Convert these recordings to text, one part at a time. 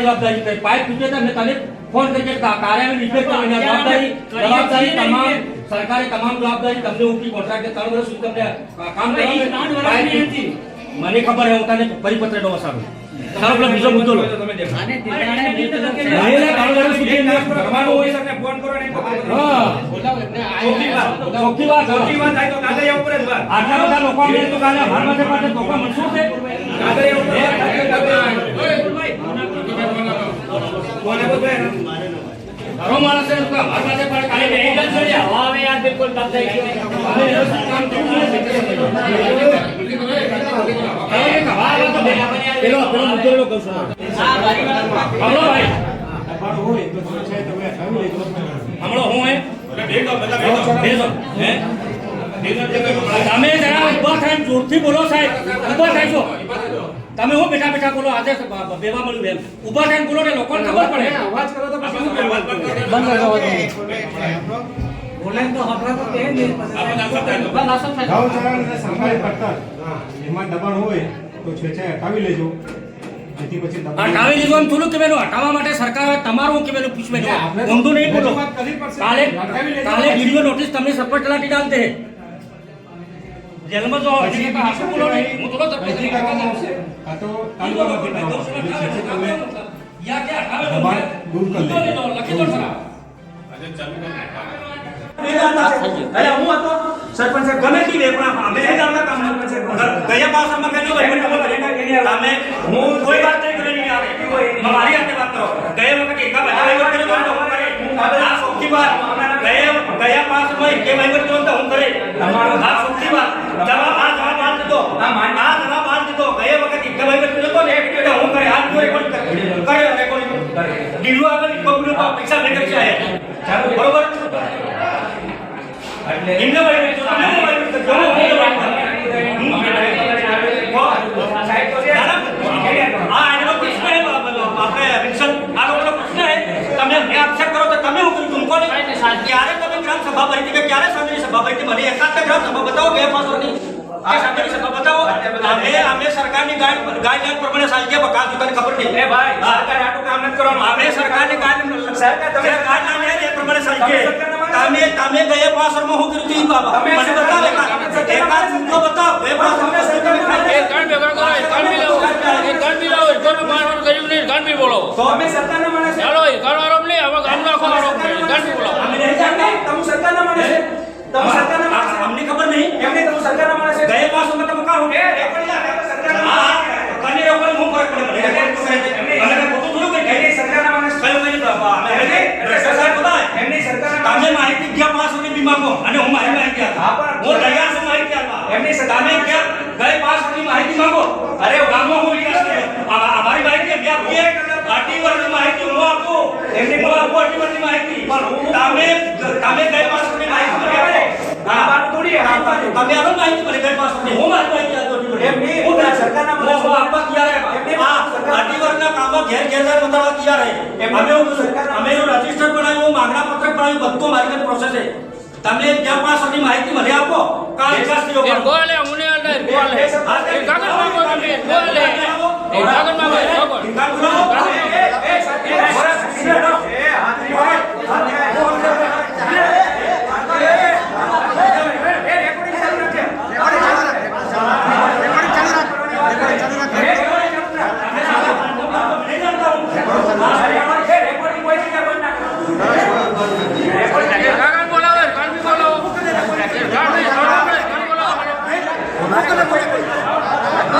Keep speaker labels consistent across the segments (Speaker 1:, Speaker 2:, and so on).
Speaker 1: જવાબદારી કઈ પાઇપ તૂટે તો મેં તને ફોન કરી કાર્યાલય રિપેર કરવાની જવાબદારી જવાબદારી તમામ સરકારે તમામ જવાબદારી તમને ઉપરી કોન્ટ્રાક્ટ ત્રણ વર્ષ સુધી તમને કામ કરવાનું. મને ખબર છે હું તને પરિપત્ર નો વસાવું. ચાલો પેલો બીજો મુદ્દો લો.
Speaker 2: આને તિરાડે મેં
Speaker 1: માણસ છે તો હાર માટે પણ કાલે નહીં. જ છે
Speaker 2: હવે હવે આ બિલકુલ બંધ થઈ ગયું.
Speaker 1: કામ થયું હવે એક હવા તો પેલો પેલો મુદ્દો એવો કહું છું
Speaker 2: આ બારી
Speaker 1: હમણો ભાઈ
Speaker 3: દબાણ હોય. તો છે તમે હટાવી લેજો
Speaker 1: હમણો હું હે બેસો હે? તમે જરા ઊભા થઈને જોરથી બોલો સાહેબ. ઊભા થાય છો. તમે હું બેઠા બેઠા બોલો આજે બેવા મળ્યું એમ. ઊભા થઈને બોલો ને લોકોને ખબર પડે.
Speaker 3: અવાજ કરો તો પછી શું કરવાનું?
Speaker 2: બોલાય તો હમણાં તો ને પછી.
Speaker 3: અને પડતર એમાં દબાણ હોય હટાવી લેજો. પછી
Speaker 1: હટાવી દીધું એમ થોડું હટાવવા માટે સરકાર તમારું કે પૂછવું
Speaker 3: આપણે તો
Speaker 1: ઊંધું નહીં બોલો. કાલે કાલે વીડિયો નોટિસ તમને સપોર્ટ લાટી ડાલતે જેલમાં જો હજી તો બોલો નહીં હું તો સરપંચ
Speaker 3: અરજી કરવામાં આવશે કાં તો છે તમે
Speaker 1: યા કે આવે તો
Speaker 3: દબાણ દૂર કરી
Speaker 1: લખી. દો, લખી દો ખરા.
Speaker 4: અરે હું હતો? સરપંચ સાહેબ ગમે તે વેપણા અમે ગામના કામ સરપંચ ગયા પાસે મેં જો ભાઈ ખબર પડી તમે હું કોઈ વાત નહીં કરી મારી હાથે વાત કરો. ગયા વખતે એકા હું. કરે આ વાત ગયા ગયા પાસમાં કે ભાઈ પર તો હું કરે. આ સુખી વાત જવાબ આ જવાબ આજ દીધો. આ જવાબ આજ દીધો. ગયા વખત કે ભાઈ પર તો ને તો હું કરે. આ કોઈ રેકોર્ડ કર્યો કરે? ડીડો આગળ કબૂલ તો પૈસા ભેગા છે. બરોબર? એમને વહીવટ કર્યો, તમે વહીવટ કર્યો, હું વહીવટ કર્યો. આ એનો પ્રશ્ન હે, આપણે વિલ્સન, આ લોકોનો પ્રશ્ન હે. તમે અમને આક્ષેપ કરો તો તમે હું કર્યું, તુમકો નહીં. ક્યારે તમે ગ્રામ સભા ભરી હતી કે ક્યારે સાંજની સભા ભરી હતી? મને એકાદ તો ગ્રામ સભા બતાવો બે પાંચ આ સાંજની સભા બતાવો. અમે અમે સરકારની ગાઈડલાઈન પ્રમાણે ચાલીએ, પણ કાલ ખબર નહીં.
Speaker 5: એ ભાઈ,
Speaker 4: હા.
Speaker 5: આટલું કામ નથી કરવાનું.
Speaker 4: અમે સરકારની ગાઈડ
Speaker 5: સરકાર તમે-
Speaker 4: ગાઈડલાઈન એ પ્રમાણે ચાલીએ.
Speaker 5: તમે
Speaker 4: તમે તમે ગયા પાંચ વર્ષમાં કર્યું હતું, બાબા. મને બતાવો એકાદ. એકાદ મુદ્દો બતાવો. બે પાંચ તમે ખાલી-
Speaker 6: એ ગણ ભેગા કરો ગણ બી લાવો ગણ બી લાવો કોઈનું મારવાનું કર્યું નહીં ગણ બી બોલો
Speaker 5: તો અમે સરકારના માણસ છે.
Speaker 6: ચાલો એ ગણ આરોપ નહીં હવે ગામનો આખો આરોપ નહીં ગણ બી બોલો
Speaker 4: અમે નહીં
Speaker 5: સરકાર નહીં, તમે સરકારના માણસ છે. તમે સરકારના માણસ
Speaker 4: અમને ખબર નહીં.
Speaker 5: એમ નહીં, તમે સરકારના માણસ.
Speaker 4: ગયા પાસમાં તમે
Speaker 5: રેકોર્ડિંગ આપણે સરકારના
Speaker 4: હા
Speaker 5: માણસ છે.
Speaker 4: કને રેકોર્ડ હું ફરક પડે મને.
Speaker 5: એમને-
Speaker 4: ખોટું થોડું કઈ
Speaker 5: એમ નહીં,
Speaker 4: કહે
Speaker 5: સરકારના માણસ
Speaker 4: કયું કઈ બાબા અમે
Speaker 5: એમ નહીં,
Speaker 4: ભ્રષ્ટાચાર બતાય
Speaker 5: એમ નહીં, સરકારના
Speaker 4: તમે માહિતી ગયા પાંચ વર્ષની બી માંગો? અને હું મારી માહિતી
Speaker 5: હા,
Speaker 4: આપું
Speaker 5: પણ-
Speaker 4: હું ગયા છું માહિતી આપવા.
Speaker 5: એમની સરકાર-
Speaker 4: તમે ક્યાં ગઈ પાંચ સુધી માહિતી માંગો? અરે ગામમાં હું વિકાસ કર્યો અમારી માહિતી અમે આપીએ આટલી વર્ષની માહિતી હું આપું.
Speaker 5: એમની
Speaker 4: પણ આપું આટલી વર્ષની માહિતી. પણ તમે તમે ગઈ પાંચ વર્ષની માહિતી મને આપો
Speaker 5: આ વાત થોડી હે, આ વાત.
Speaker 4: તમે આનો માહિતી મને કઈ પાસ નથી હું મારી માહિતી આપતો છું
Speaker 5: એમ નહીં,
Speaker 4: હું
Speaker 5: સરકારના
Speaker 4: હું આપવા તૈયાર હે.
Speaker 5: એમ
Speaker 4: આ વર્ષના કામમાં ઘેર ઘેર જાય બતાવવા તૈયાર હે
Speaker 5: એમ
Speaker 4: અમે હું
Speaker 5: સરકાર
Speaker 4: અમે એવું રજિસ્ટર બનાવ્યું માંગણા પત્રક બનાવ્યું બધું મારી પાસે પ્રોસેસ છે. તમે જ્યાં પાસ વર્ષની માહિતી મને આપો. કાલ વિકાસ થયો
Speaker 6: બોલે
Speaker 4: હું
Speaker 6: ને મુને અડે કાગળ માંગો તમે ગોલે એ કાગળ માંગો એ કાગળ
Speaker 4: ધિંગાણ કરો.
Speaker 5: એ, એ, એ, સાહેબ, એ, એ, એ, હાથરી ભાઈ, હાથરી ભાઈ. એ, રેકોર્ડિંગ ચાલુ રાખજે.
Speaker 4: નહીં જાણતા હું.
Speaker 5: એ, રેકોર્ડિંગ કોઈ જગ્યાએ બંધ ના કરો. રેકોર્ડિંગ
Speaker 6: એ કાગળ બોલાવે ગણ બી બોલાવો એ ગણ બી બોલાવો ગણ બોલાવો
Speaker 5: એ,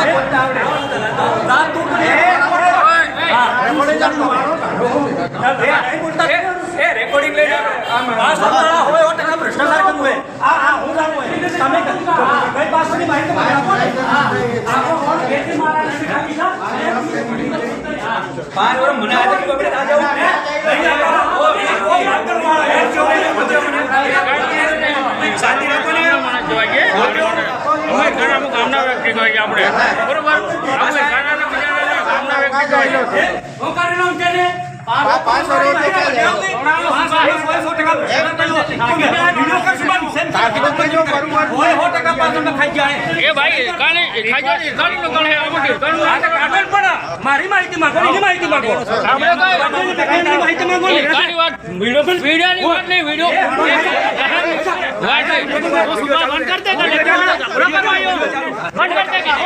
Speaker 5: એ, રેકોર્ડિંગ લઈને આમ
Speaker 4: આ સરકારના હોય એવો ટકા ભ્રષ્ટાચાર કરવું હોય. આ આ હું જાણું હોય. તમે ગઈ પાંચ વર્ષની માહિતી મને આપો ને.
Speaker 5: પાંચ વર્ષ મને આજે કીધું આપણે આજે આવું.
Speaker 4: નહીં જાણતા. કોઈ કોઈ વાત કરવા વાળા હે.
Speaker 5: શાંતિ રાખો ને.
Speaker 6: અમે ઘણા અમુક ગામના વ્યક્તિ કહીએ આપણે બરોબર આપણે ઘણા બીજા વ્યક્તિ કહીએ
Speaker 4: હું કાઢી નામ છે ને ખાઈ જાય
Speaker 6: એ ભાઈ કાણી ખાઈ જાય કાણી નો કાણે આવડે કાણી
Speaker 4: આ કાઢો પણ મારી માહિતી માંગો એની માહિતી માંગો
Speaker 6: આપણે કાઈ
Speaker 4: માહિતી માંગો ને
Speaker 6: કાણી વાત વિડિયો પણ વિડિયો ની વાત નહીં વિડિયો વાત નહીં સુબા બંધ કર દે કાલે રોકો ભાઈઓ બંધ કર દે કાલે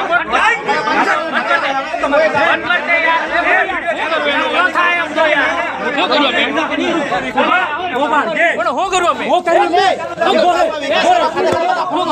Speaker 6: બંધ કર દે બંધ કર દે યાર થાય એમ તો યાર હો કરો બે
Speaker 4: હો બાર
Speaker 6: હો કરો બે
Speaker 4: હો કરી લે હો કરો